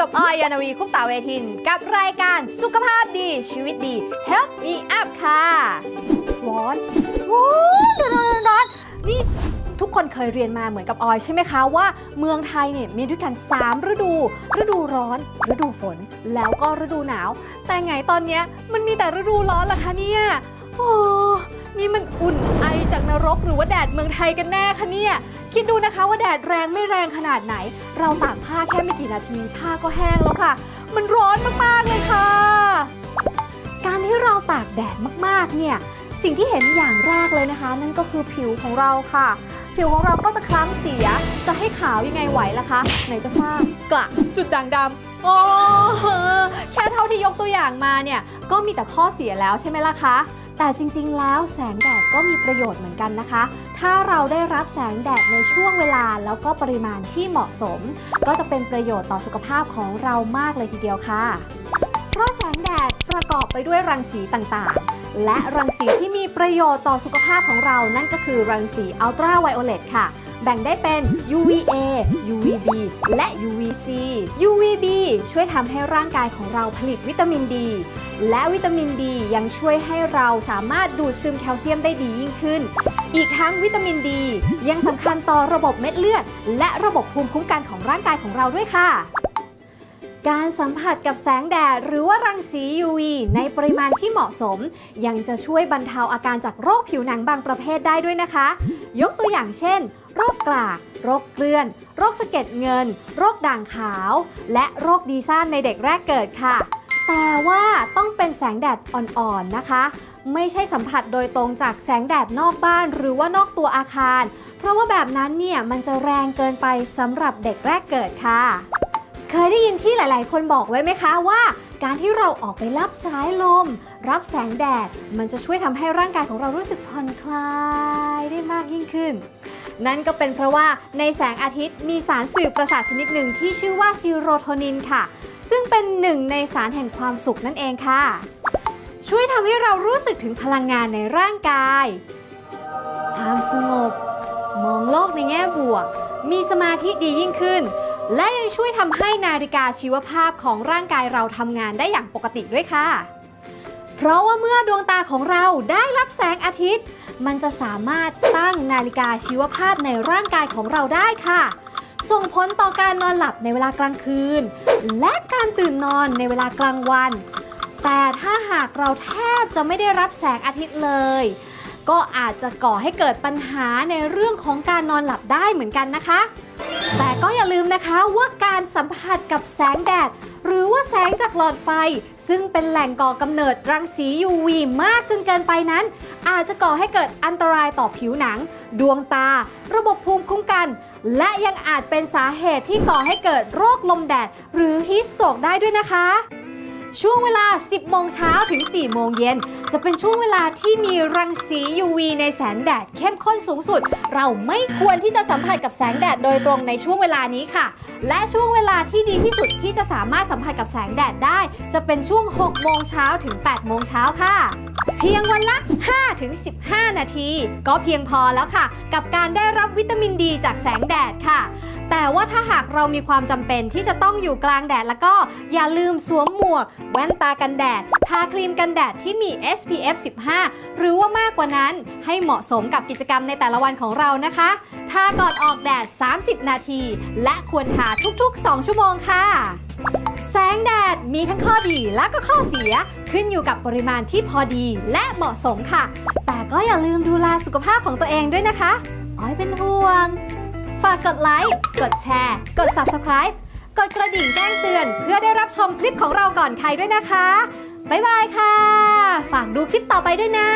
กับออยยานวีคุปตาเวทิน กับรายการสุขภาพดีชีวิตดี Help Me Up ค่ะร้อนร้อนร้อนร้อนนี่ทุกคนเคยเรียนมาเหมือนกับออยใช่ไหมคะว่าเมืองไทยเนี่ยมีด้วยกัน 3 ฤดู ฤดูร้อน ฤดูฝน แล้วก็ฤดูหนาว แต่ไงตอนเนี้ยมันมีแต่ฤดูร้อนล่ะคะเนี่ยโอ้ นี่มันอุ่นไอจากนรกหรือว่าแดดเมืองไทยกันแน่คะเนี่ย คิดดูนะคะว่าแดดแรงไม่แรงขนาดไหน เราตากผ้าแค่ไม่กี่นาที ผ้าก็แห้งแล้วค่ะ มันร้อนมากๆเลยค่ะ การที่เราตากแดดมากๆเนี่ยสิ่งที่เห็นอย่างแรกเลยนะคะ นั่นก็คือผิวของเราค่ะ ผิวของเราก็จะคล้ำเสีย จะให้ขาวยังไงไหวล่ะคะ ไหนจะฝ้ากระจุดด่างดำโอ้แค่เท่าที่ยกตัวอย่างมาเนี่ย ก็มีแต่ข้อเสียแล้วใช่ไหมล่ะคะ แต่จริงๆ แล้วแสงแดดก็มีประโยชน์เหมือนกันนะคะ ถ้าเราได้รับแสงแดดในช่วงเวลาแล้วก็ปริมาณที่เหมาะสม ก็จะเป็นประโยชน์ต่อสุขภาพของเรามากเลยทีเดียวค่ะ เพราะแสงแดดประกอบไปด้วยรังสีต่างๆและรังสีที่มีประโยชน์ต่อสุขภาพของเรา นั่นก็คือรังสีอัลตราไวโอเลตค่ะ แบ่งได้เป็น UVA UVB และ UVC UVB ช่วยทำให้ร่างกายของเราผลิตวิตามินดี และวิตามินดียังช่วยให้เราสามารถดูดซึมแคลเซียมได้ดียิ่งขึ้น อีกทั้งวิตามินดี ยังสำคัญต่อระบบเม็ดเลือด และระบบภูมิคุ้มกันของร่างกายของเราด้วยค่ะ การสัมผัสกับแสงแดดหรือว่ารังสี UV ในปริมาณที่เหมาะสม ยังจะช่วยบรรเทาอาการจากโรคผิวหนังบางประเภทได้ด้วยนะคะ ยกตัวอย่างเช่น โรคกลาก โรคเกลื่อน โรคสะเก็ดเงิน โรคด่างขาว และโรคดีซ่านในเด็กแรกเกิดค่ะ แต่ว่าต้องเป็นแสงแดดอ่อนๆนะคะไม่ใช่สัมผัสโดยตรงจากแสงแดดนอกบ้านหรือว่านอกตัวอาคาร เพราะว่าแบบนั้นเนี่ยมันจะแรงเกินไปสำหรับเด็กแรกเกิดค่ะ เคยได้ยินที่หลาย ๆ คนบอกไว้ไหมคะว่าการที่เราออกไปรับสายลม รับแสงแดด มันจะช่วยทำให้ร่างกายของเรารู้สึกผ่อนคลายได้มากยิ่งขึ้น นั่นก็เป็นเพราะว่าในแสงอาทิตย์มีสารสื่อประสาทชนิดหนึ่งที่ชื่อว่าซีโรโทนินค่ะ ซึ่งเป็นหนึ่งในสารแห่งความสุขนั่นเองค่ะ ช่วยทำให้เรารู้สึกถึงพลังงานในร่างกาย ความสงบ มองโลกในแง่บวก มีสมาธิดียิ่งขึ้น และยังช่วยทำให้นาฬิกาชีวภาพของร่างกายเราทำงานได้อย่างปกติด้วยค่ะ เพราะว่าเมื่อดวงตาของเราได้รับแสงอาทิตย์ มันจะสามารถตั้งนาฬิกาชีวภาพในร่างกายของเราได้ค่ะ ส่งผลต่อการนอนหลับในเวลากลางคืน และการตื่นนอนในเวลากลางวัน แต่ถ้าหากเราแทบจะไม่ได้รับแสงอาทิตย์เลย ก็อาจจะก่อให้เกิดปัญหาในเรื่องของการนอนหลับได้เหมือนกันนะคะ นะคะว่าการสัมผัสกับแสงแดด หรือว่าแสงจากหลอดไฟ ซึ่งเป็นแหล่งก่อกำเนิดรังสี UV มากจนเกินไปนั้น อาจจะก่อให้เกิดอันตรายต่อผิวหนัง ดวงตา ระบบภูมิคุ้มกัน และยังอาจเป็นสาเหตุที่ก่อให้เกิดโรคลมแดด หรือฮีสโตรกได้ด้วยนะคะ ช่วงเวลา 10 โมงเช้าถึง 4 โมงเย็น จะเป็นช่วงเวลาที่มีรังสี UV ในแสงแดดเข้มข้นสูงสุด เราไม่ควรที่จะสัมผัสกับแสงแดดโดยตรงในช่วงเวลานี้ค่ะ และช่วงเวลาที่ดีที่สุดที่จะสามารถสัมผัสกับแสงแดดได้ จะเป็นช่วง 6 โมงเช้าถึง 8 โมงเช้าค่ะ เพียงวันละ5ถึง15 นาที ก็เพียงพอแล้วค่ะ กับการได้รับวิตามินดีจากแสงแดดค่ะ แต่ว่าถ้าหากเรามีความจำเป็นที่จะต้องอยู่กลางแดดแล้วก็อย่าลืมสวมหมวก แว่นตากันแดด ทาครีมกันแดดที่มี SPF 15 หรือว่ามากกว่านั้นให้เหมาะสมกับกิจกรรมในแต่ละวันของเรานะคะทาก่อนออกแดด 30 นาที และควรทาทุก ๆ 2 ชั่วโมงค่ะ แสงแดดมีทั้งข้อดีและก็ข้อเสีย ขึ้นอยู่กับปริมาณที่พอดีและเหมาะสมค่ะ แต่ก็อย่าลืมดูแลสุขภาพของตัวเองด้วยนะคะ อ้อยเป็นห่วง ฝากกดไลค์ กดแชร์ กด Subscribe กดกระดิ่งแจ้งเตือน เพื่อได้รับชมคลิปของเราก่อนใครด้วยนะคะ บ๊ายบายค่ะ ฝากดูคลิปต่อไปด้วยนะ